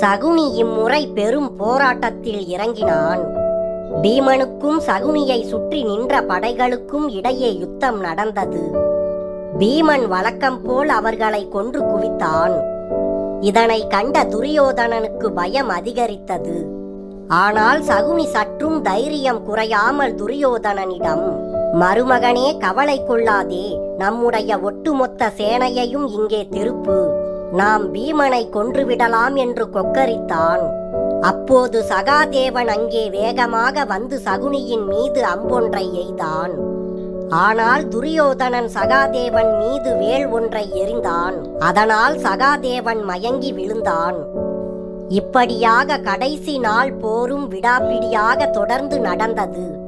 சகுனி இம்முறை பெரும் போராட்டத்தில் இறங்கினான். பீமனுக்கும் சகுனியை சுற்றி நின்ற படைகளுக்கும் இடையே யுத்தம் நடந்தது. பீமன் வழக்கம் போல் அவர்களை கொன்று குவித்தான். இதனை கண்ட துரியோதனனுக்கு பயம் அதிகரித்தது. ஆனால் சகுனி சற்றும் தைரியம் குறையாமல் துரியோதனனிடம் மருமகனே கவலை கொள்ளாதே. நம்முடைய ஒட்டுமொத்த சேனையையும் இங்கே திருப்பு. நாம் பீமனை கொன்றுவிடலாம் என்று கொக்கரித்தான். அப்போது சகாதேவன் அங்கே வேகமாக வந்து சகுனியின் மீது அம்பொன்றை எய்தான். ஆனால் துரியோதனன் சகாதேவன் மீது வேல் ஒன்றை எறிந்தான். அதனால் சகாதேவன் மயங்கி விழுந்தான். இப்படியாக கடைசி நாள் போரும் விடாப்பிடியாக தொடர்ந்து நடந்தது.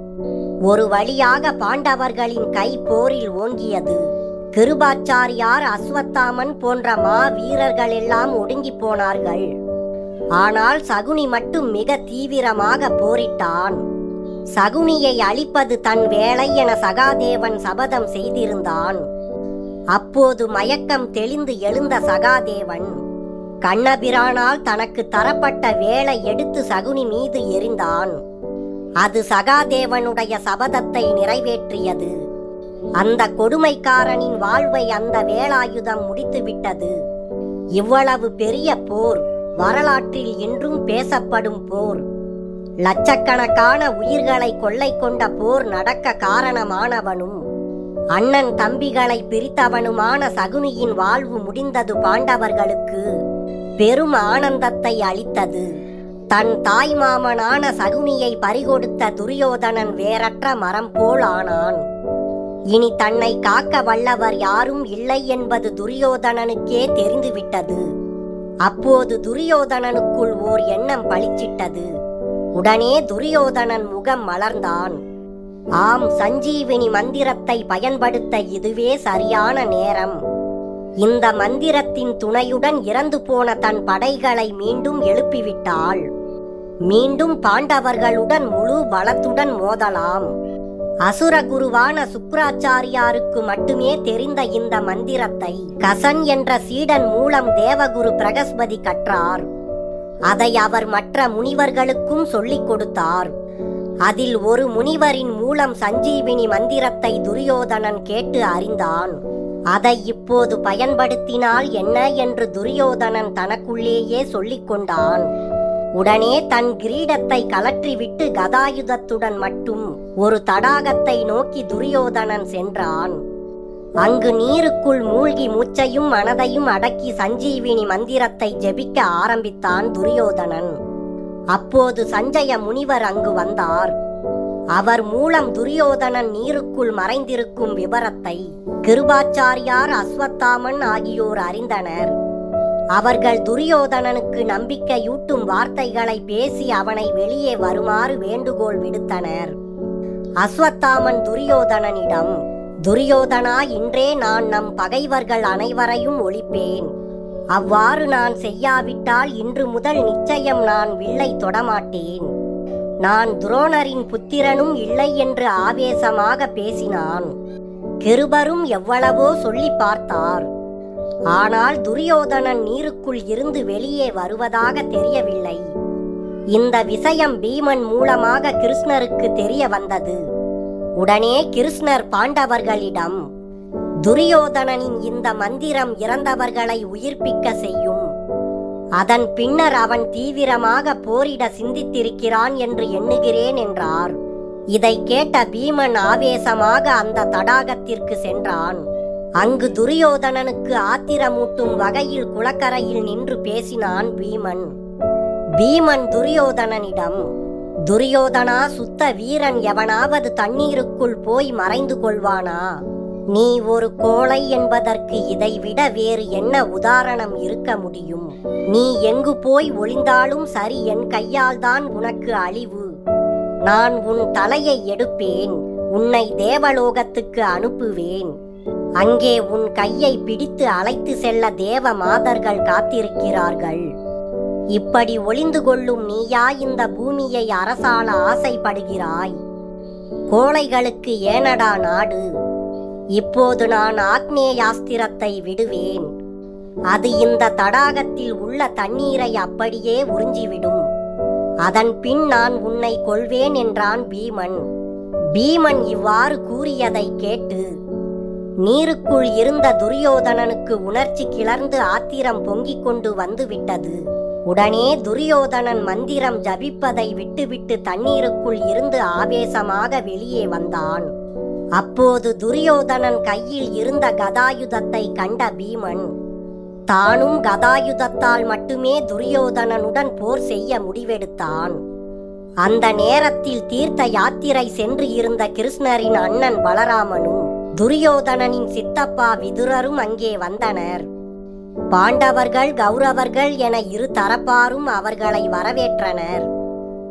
ஒரு வழியாக பாண்டவர்களின் கை போரில் ஓங்கியது. கிருபாச்சாரியார் அஸ்வத்தாமன் போன்ற மா வீரர்கள் எல்லாம் ஒடுங்கி போனார்கள். ஆனால் சகுனி மட்டும் மிக தீவிரமாக போரிட்டான். சகுனியை அழிப்பது தன் வேலை என சகாதேவன் சபதம் செய்திருந்தான். அப்போது மயக்கம் தெளிந்து எழுந்த சகாதேவன் கண்ணபிரானால் தனக்கு தரப்பட்ட வேலை எடுத்து சகுனி மீது எறிந்தான். அது சகாதேவனுடைய சபதத்தை நிறைவேற்றியது. அந்த கொடுமைக்காரனின் வாழ்வை அந்த வேலாயுதம் முடித்துவிட்டது. இவ்வளவு பெரிய போர் வரலாற்றில் என்றும் பேசப்படும் போர். லட்சக்கணக்கான உயிர்களை கொள்ளை கொண்ட போர் நடக்க காரணமானவனும் அண்ணன் தம்பிகளை பிரித்தவனுமான சகுனியின் வாழ்வு முடிந்தது பாண்டவர்களுக்கு பெரும் ஆனந்தத்தை அளித்தது. தன் தாய் மாமனான சகுனியை பறிகொடுத்த துரியோதனன் வேறற்ற மரம் போல் ஆனான். இனி தன்னை காக்க வல்லவர் யாரும் இல்லை என்பது துரியோதனனுக்கே தெரிந்துவிட்டது. அப்போது துரியோதனனுக்குள் ஓர் எண்ணம் பளிச்சிட்டது. உடனே துரியோதனன் முகம் மலர்ந்தான். ஆம் சஞ்சீவினி மந்திரத்தை பயன்படுத்த இதுவே சரியான நேரம். இந்த மந்திரத்தின் துணையுடன் இறந்து போன தன் படைகளை மீண்டும் எழுப்பிவிட்டாள். மீண்டும் பாண்டவர்களுடன் முழு பலத்துடன் மோதலாம். அசுர குருவான சுக்ராச்சாரியாருக்கு மட்டுமே தெரிந்த இந்த மந்திரத்தை கசன் என்ற சீடன் மூலம் தேவகுரு பிரகஸ்பதி கற்றார். அதை அவர் மற்ற முனிவர்களுக்கும் சொல்லிக் கொடுத்தார். அதில் ஒரு முனிவரின் மூலம் சஞ்சீவினி மந்திரத்தை துரியோதனன் கேட்டு அறிந்தான். அதை இப்போது பயன்படுத்தினால் என்ன என்று துரியோதனன் தனக்குள்ளேயே சொல்லிக் கொண்டான். உடனே தன் கிரீடத்தை கலற்றிவிட்டு கதாயுதத்துடன் மட்டும் ஒரு தடாகத்தை நோக்கி துரியோதனன் சென்றான். அங்கு நீருக்குள் மூழ்கி மூச்சையும் மனதையும் அடக்கி சஞ்சீவினி மந்திரத்தை ஜெபிக்க ஆரம்பித்தான் துரியோதனன். அப்போது சஞ்சய முனிவர் அங்கு வந்தார். அவர் மூலம் துரியோதனன் நீருக்குள் மறைந்திருக்கும் விவரத்தை கிருபாச்சாரியார் அஸ்வத்தாமன் ஆகியோர் அறிந்தனர். அவர்கள் துரியோதனனுக்கு நம்பிக்கையூட்டும் வார்த்தைகளை பேசி அவனை வெளியே வருமாறு வேண்டுகோள் விடுத்தனர். அஸ்வத்தாமன் துரியோதனனிடம் துரியோதனா இன்றே நான் நம் பகைவர்கள் அனைவரையும் ஒழிப்பேன். அவ்வாறு நான் செய்யாவிட்டால் இன்று முதல் நிச்சயம் நான் வில்லை தொடமாட்டேன். நான் துரோணரின் புத்திரனும் இல்லை என்று ஆவேசமாக பேசினான். கிருபரும் எவ்வளவோ சொல்லி பார்த்தார். ஆனால் துரியோதனன் நீருக்குள் இருந்து வெளியே வருவதாக தெரியவில்லை. இந்த விஷயம் பீமன் மூலமாக கிருஷ்ணருக்கு தெரிய வந்தது. உடனே கிருஷ்ணர் பாண்டவர்களிடம் துரியோதனனின் இந்த மந்திரம் இறந்தவர்களை உயிர்ப்பிக்க செய்யும். அதன் பின்னர் அவன் தீவிரமாக போரிட சிந்தித்திருக்கிறான் என்று எண்ணுகிறேன் என்றார். இதை கேட்ட பீமன் ஆவேசமாக அந்த தடாகத்திற்கு சென்றான். அங்கு துரியோதனனுக்கு ஆத்திரமூட்டும் வகையில் குளக்கரையில் நின்று பேசினான் பீமன். பீமன் துரியோதனனிடம் துரியோதனா சுத்த வீரன் எவனாவது தண்ணீருக்குள் போய் மறைந்து கொள்வானா? நீ ஒரு கோழை என்பதற்கு இதைவிட வேறு என்ன உதாரணம் இருக்க முடியும்? நீ எங்கு போய் ஒளிந்தாலும் சரி என் கையால் தான் உனக்கு அழிவு. நான் உன் தலையை எடுப்பேன் உன்னை தேவலோகத்துக்கு அனுப்புவேன். அங்கே உன் கையை பிடித்து அழைத்து செல்ல தேவ மாதர்கள் காத்திருக்கிறார்கள். இப்படி ஒளிந்து கொள்ளும் நீயா இந்த பூமியை அரசாள ஆசைப்படுகிறாய். கோழைகளுக்கு ஏனடா நாடு? இப்போது நான் ஆக்னேயாஸ்திரத்தை விடுவேன். அது இந்த தடாகத்தில் உள்ள தண்ணீரை அப்படியே உறிஞ்சிவிடும். அதன் பின் நான் உன்னை கொள்வேன் என்றான் பீமன். பீமன் இவ்வாறு கூறியதை கேட்டு நீருக்குள் இருந்த துரியோதனனுக்கு உணர்ச்சி கிளர்ந்து ஆத்திரம் பொங்கிக் கொண்டு வந்துவிட்டது. உடனே துரியோதனன் மந்திரம் ஜபிப்பதை விட்டுவிட்டு தண்ணீருக்குள் இருந்து ஆவேசமாக வெளியே வந்தான். அப்போது துரியோதனன் கையில் இருந்த கதாயுதத்தை கண்ட பீமன் தானும் கதாயுதத்தால் மட்டுமே துரியோதனனுடன் போர் செய்ய முடிவெடுத்தான். அந்த நேரத்தில் தீர்த்த யாத்திரை சென்று இருந்த கிருஷ்ணரின் அண்ணன் பலராமனும் துரியோதனனின் சித்தப்பா விதுரரும் அங்கே வந்தனர். பாண்டவர்கள் கௌரவர்கள் என இரு தரப்பாரும் அவர்களை வரவேற்றனர்.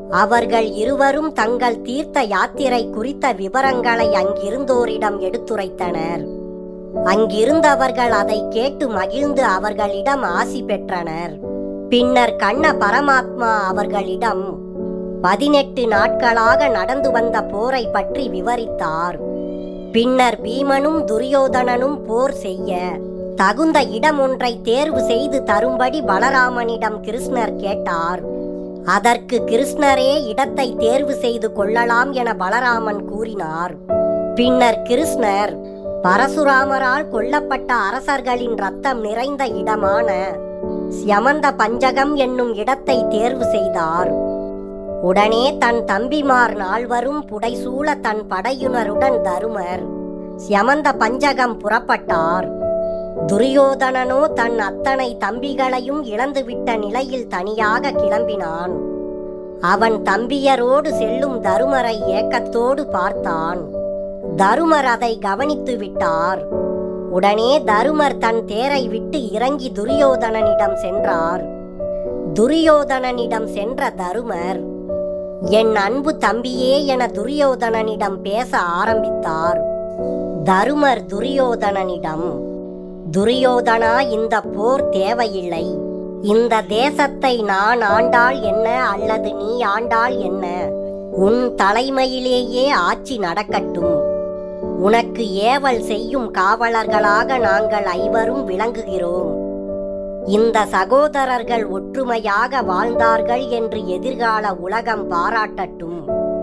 அவர்கள் இருவரும் தங்கள் தீர்த்த யாத்திரை குறித்த விவரங்களை அங்கிருந்தோரிடம் எடுத்துரைத்தனர். அங்கிருந்தவர்கள் அதை கேட்டு மகிழ்ந்து அவர்களிடம் ஆசி பெற்றனர். பின்னர் கண்ண பரமாத்மா அவர்களிடம் பதினெட்டு நாட்களாக நடந்து வந்த போரை பற்றி விவரித்தார். பின்னர் பீமனும் துரியோதனனும் போர் செய்ய. தகுந்த இடம் ஒன்றை தேர்வு செய்து தரும்படி பலராமனிடம் கிருஷ்ணர் கேட்டார். அதற்கு கிருஷ்ணரே இடத்தை தேர்வு செய்து கொள்ளலாம் என பலராமன் கூறினார். பின்னர் கிருஷ்ணர் பரசுராமரால் கொல்லப்பட்ட அரசர்களின் ரத்தம் நிறைந்த இடமான ஸ்யமந்த பஞ்சகம் என்னும் இடத்தை தேர்வு செய்தார். உடனே தன் தம்பிமார் நால்வரும் புடைசூழ தன் படையுனருடன் தருமர். சியமந்த பஞ்சகம் புறப்பட்டார். துரியோதனனோ தன் அத்தனை தம்பிகளையும் இழந்துவிட்ட நிலையில் தனியாக கிளம்பினான். அவன் தம்பியரோடு செல்லும் தருமரை ஏக்கத்தோடு பார்த்தான். தருமர் அதை கவனித்து விட்டார். உடனே தருமர் தன் தேரை விட்டு இறங்கி துரியோதனனிடம் சென்றார். துரியோதனனிடம் சென்ற தருமர் என் அன்பு தம்பியே என துரியோதனனிடம் பேச ஆரம்பித்தார். தருமர் துரியோதனனிடம் துரியோதனா இந்த போர் தேவையில்லை. இந்த தேசத்தை நான் ஆண்டால் என்ன அல்லது நீ ஆண்டால் என்ன? உன் தலைமையிலேயே ஆட்சி நடக்கட்டும். உனக்கு ஏவல் செய்யும் காவலர்களாக நாங்கள் ஐவரும் விளங்குகிறோம். இந்த சகோதரர்கள் ஒற்றுமையாக வாழ்ந்தார்கள் என்று எதிர்கால உலகம் பாராட்டட்டும்.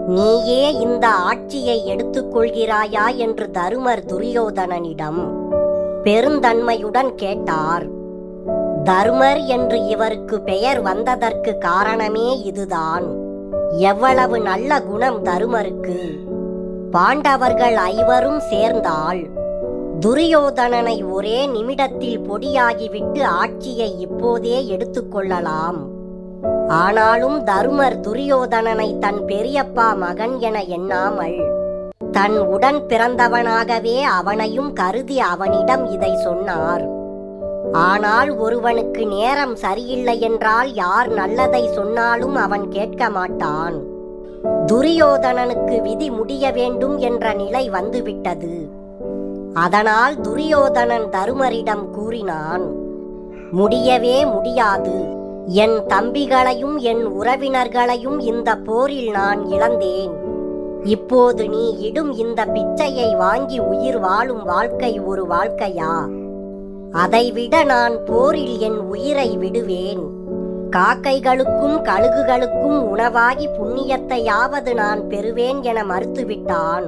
நீயே இந்த ஆட்சியை எடுத்துக்கொள்கிறாயா என்று தருமர் துரியோதனனிடம் பெருந்தன்மையுடன் கேட்டார். தர்மர் என்று இவருக்கு பெயர் வந்ததற்கு காரணமே இதுதான். எவ்வளவு நல்ல குணம் தருமருக்கு. பாண்டவர்கள் ஐவரும் சேர்ந்தால் துரியோதனனை ஒரே நிமிடத்தில் பொடியாகிவிட்டு ஆட்சியை இப்போதே எடுத்துக்கொள்ளலாம் ஆனாலும் தருமர் துரியோதனனை தன் பெரியப்பா மகன் என எண்ணாமல் தன் உடன் பிறந்தவனாகவே அவனையும் கருதி அவனிடம் இதை சொன்னார். ஆனால் ஒருவனுக்கு நேரம் சரியில்லை என்றால் யார் நல்லதை சொன்னாலும் அவன் கேட்க மாட்டான். துரியோதனனுக்கு விதி முடிய வேண்டும் என்ற நிலை வந்துவிட்டது. அதனால் துரியோதனன் தருமரிடம் கூறினான் முடியவே முடியாது. என் தம்பிகளையும் என் உறவினர்களையும் இந்த போரில் நான் இழந்தேன். இப்போது நீ இடும் இந்த பிச்சையை வாங்கி உயிர் வாழும் வாழ்க்கை ஒரு வாழ்க்கையா? அதைவிட நான் போரில் என் உயிரை விடுவேன். காக்கைகளுக்கும் கழுகுகளுக்கும் உணவாகி புண்ணியத்தையாவது நான் பெறுவேன் என மறுத்துவிட்டான்.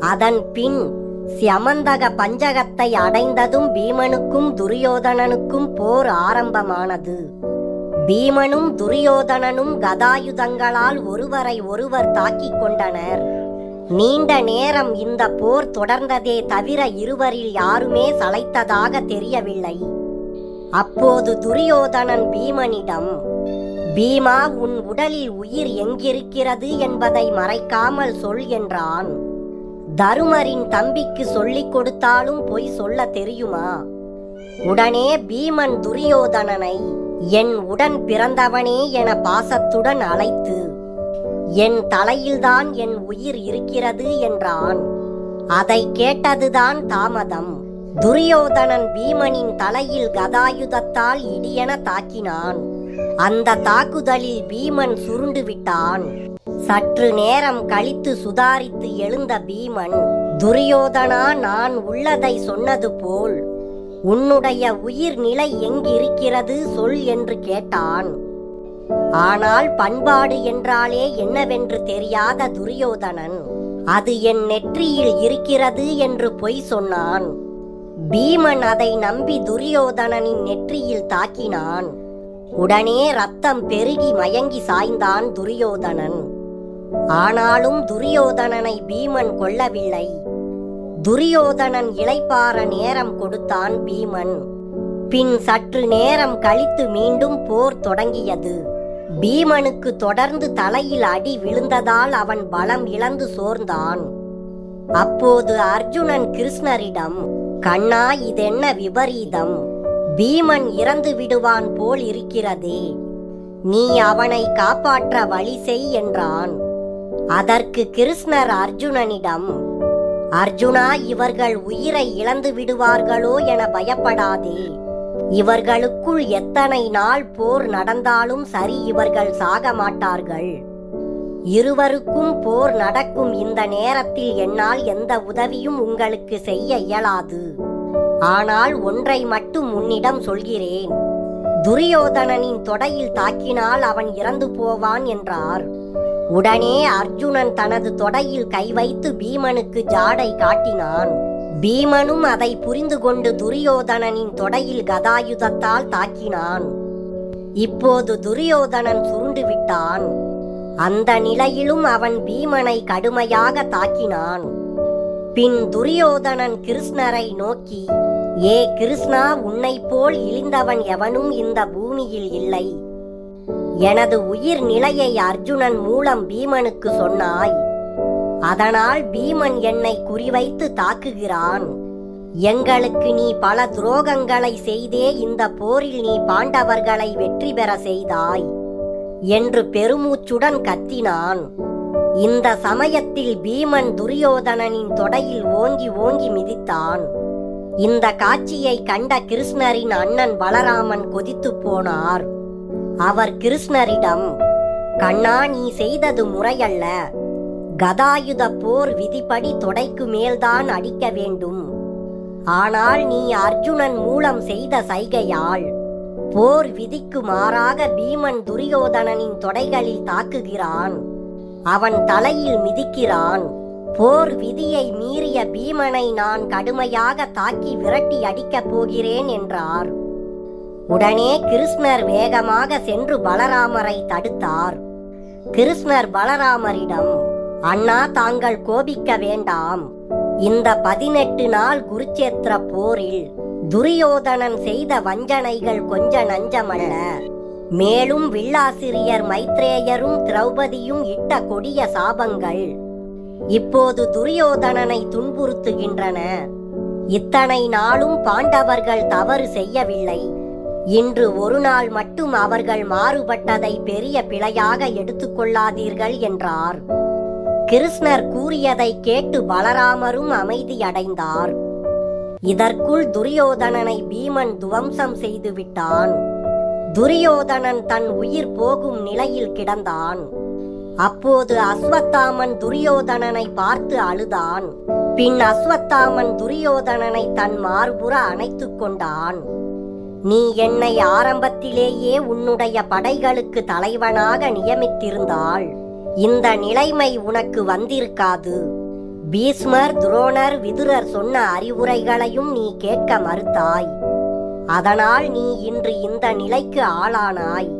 அதன் பின் சியமந்தக பஞ்சகத்தை அடைந்ததும் பீமனுக்கும் துரியோதனனுக்கும் போர் ஆரம்பமானது. பீமனும் துரியோதனனும் கதாயுதங்களால் ஒருவரை ஒருவர் தாக்கிக் கொண்டனர். நீண்ட நேரம் இந்த போர் தொடர்ந்ததே தவிர இருவரில் யாருமே சளைத்ததாக தெரியவில்லை. அப்போது துரியோதனன் பீமனிடம் பீமா உன் உடலில் உயிர் எங்கிருக்கிறது என்பதை மறைக்காமல் சொல் என்றான். தருமரின் தம்பிக்கு சொல்லிக் கொடுத்தாலும் பொய் சொல்ல தெரியுமா? உடனே பீமன் துரியோதனனை என் உடன் பிறந்தவனே என பாசத்துடன் அழைத்து என் தலையில்தான் என் உயிர் இருக்கிறது என்றான். அதை கேட்டதுதான் தாமதம். துரியோதனன் பீமனின் தலையில் கதாயுதத்தால் இடியென தாக்கினான். அந்த தாக்குதலில் பீமன் சுருண்டு விட்டான். சற்று நேரம் கழித்து சுதாரித்து எழுந்த பீமன் துரியோதனா நான் உள்ளதை சொன்னது போல் உன்னுடைய உயிர் நிலை எங்கிருக்கிறது சொல் என்று கேட்டான். ஆனால் பண்பாடு என்றாலே என்னவென்று தெரியாத துரியோதனன் அது என் நெற்றியில் இருக்கிறது என்று பொய் சொன்னான். பீமன் அதை நம்பி துரியோதனனின் நெற்றியில் தாக்கினான். உடனே ரத்தம் பெருகி மயங்கி சாய்ந்தான் துரியோதனன். ஆனாலும் துரியோதனனை பீமன் கொல்லவில்லை. துரியோதனன் இளைப்பாற நேரம் கொடுத்தான் பீமன். பின் சற்று நேரம் கழித்து மீண்டும் போர் தொடங்கியது. பீமனுக்கு தொடர்ந்து தலையில் அடி விழுந்ததால் அவன் பலம் இழந்து சோர்ந்தான். அப்போது அர்ஜுனன் கிருஷ்ணரிடம் கண்ணா இதென்ன விபரீதம்? பீமன் இறந்து விடுவான் போல் இருக்கிறதே. நீ அவனை காப்பாற்ற வழி செய் என்றான். அதற்கு கிருஷ்ணர் அர்ஜுனனிடம் அர்ஜுனா இவர்கள் உயிரை இழந்து விடுவார்களோ என பயப்படாதே. இவர்களுக்குள் எத்தனை நாள் போர் நடந்தாலும் சரி இவர்கள் சாக மாட்டார்கள். இருவருக்கும் போர் நடக்கும் இந்த நேரத்தில் என்னால் எந்த உதவியும் உங்களுக்கு செய்ய இயலாது. ஆனால் ஒன்றை மட்டும் உன்னிடம் சொல்கிறேன். துரியோதனனின் தொடையில் தாக்கினால் அவன் இறந்து போவான் என்றார். உடனே அர்ஜுனன் தனது தொடையில் கை வைத்து பீமனுக்கு ஜாடை காட்டினான். பீமனும் அதை புரிந்து கொண்டு துரியோதனனின் தொடையில் கதாயுதத்தால் தாக்கினான். இப்போது துரியோதனன் சுருண்டு விட்டான். அந்த நிலையிலும் அவன் பீமனை கடுமையாக தாக்கினான். பின் துரியோதனன் கிருஷ்ணரை நோக்கி ஏ கிருஷ்ணா உன்னை போல் இழிந்தவன் எவனும் இந்த பூமியில் இல்லை. எனது உயிர் நிலையை அர்ஜுனன் மூலம் பீமனுக்கு சொன்னாய். அதனால் பீமன் என்னை குறிவைத்து தாக்குகிறான். எங்களுக்கு நீ பல துரோகங்களை செய்தே இந்த போரில் நீ பாண்டவர்களை வெற்றி பெற செய்தாய் என்று பெருமூச்சுடன் கத்தினான். இந்த சமயத்தில் பீமன் துரியோதனனின் தொடையில் ஓங்கி ஓங்கி மிதித்தான். இந்த காட்சியை கண்ட கிருஷ்ணரின் அண்ணன் பலராமன் கொதித்துப் போனார். அவர் கிருஷ்ணரிடம் கண்ணா நீ செய்தது முறையல்ல. கதாயுத போர் விதிப்படி தொடைக்கு மேல்தான் அடிக்க வேண்டும். ஆனால் நீ அர்ஜுனன் மூலம் செய்த சைகையால் போர் விதிக்கு மாறாக பீமன் துரியோதனனின் தொடைகளில் தாக்குகிறான். அவன் தலையில் மிதிக்கிறான். போர் விதியை மீறிய பீமனை நான் கடுமையாக தாக்கி விரட்டி அடிக்கப் போகிறேன் என்றார். உடனே கிருஷ்ணர் வேகமாக சென்று பலராமரை தடுத்தார். கிருஷ்ணர் பலராமரிடம் அண்ணா தாங்கள் கோபிக்க வேண்டாம். இந்த பதினெட்டு நாள் குருச்சேத்திர போரில் துரியோதனன் செய்த வஞ்சனைகள் கொஞ்ச நஞ்சமல்ல. மேலும் வில்லாசிரியர் மைத்ரேயரும் திரௌபதியும் இட்ட கொடிய சாபங்கள் இப்போது துரியோதனனை துன்புறுத்துகின்றன. இத்தனை நாளும் பாண்டவர்கள் தவறு செய்யவில்லை. இன்று ஒரு நாள் மட்டும் அவர்கள் மாறுபட்டதை பெரிய பிழையாக எடுத்துக்கொள்ளாதீர்கள் என்றார். கிருஷ்ணர் கூறியதை கேட்டு பலராமரும் அமைதியடைந்தார் இதற்குள் துரியோதனனை பீமன் துவம்சம் செய்து விட்டான். துரியோதனன் தன் உயிர் போகும் நிலையில் கிடந்தான். அப்போது அஸ்வத்தாமன் துரியோதனனை பார்த்து அழுதான். பின் அஸ்வத்தாமன் துரியோதனனை தன் மார்புற அணைத்துக் கொண்டான். நீ என்னை ஆரம்பத்திலேயே உன்னுடைய படைகளுக்கு தலைவனாக நியமித்திருந்தால் இந்த நிலைமை உனக்கு வந்திருக்காது. பீஷ்மர் துரோணர் விதுரர் சொன்ன அறிவுரைகளையும் நீ கேட்க மறுத்தாய். அதனால் நீ இன்று இந்த நிலைக்கு ஆளானாய்.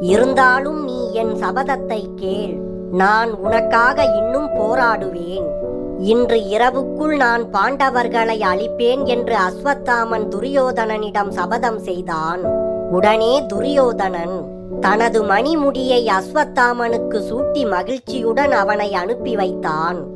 இருந்தாலும் நீ என் சபதத்தை கேள். நான் உனக்காக இன்னும் போராடுவேன். இன்று இரவுக்குள் நான் பாண்டவர்களை அழிப்பேன் என்று அஸ்வத்தாமன் துரியோதனனிடம் சபதம் செய்தான். உடனே துரியோதனன் தனது மணிமுடியை அஸ்வத்தாமனுக்கு சூட்டி மகிழ்ச்சியுடன் அவனை அனுப்பி வைத்தான்.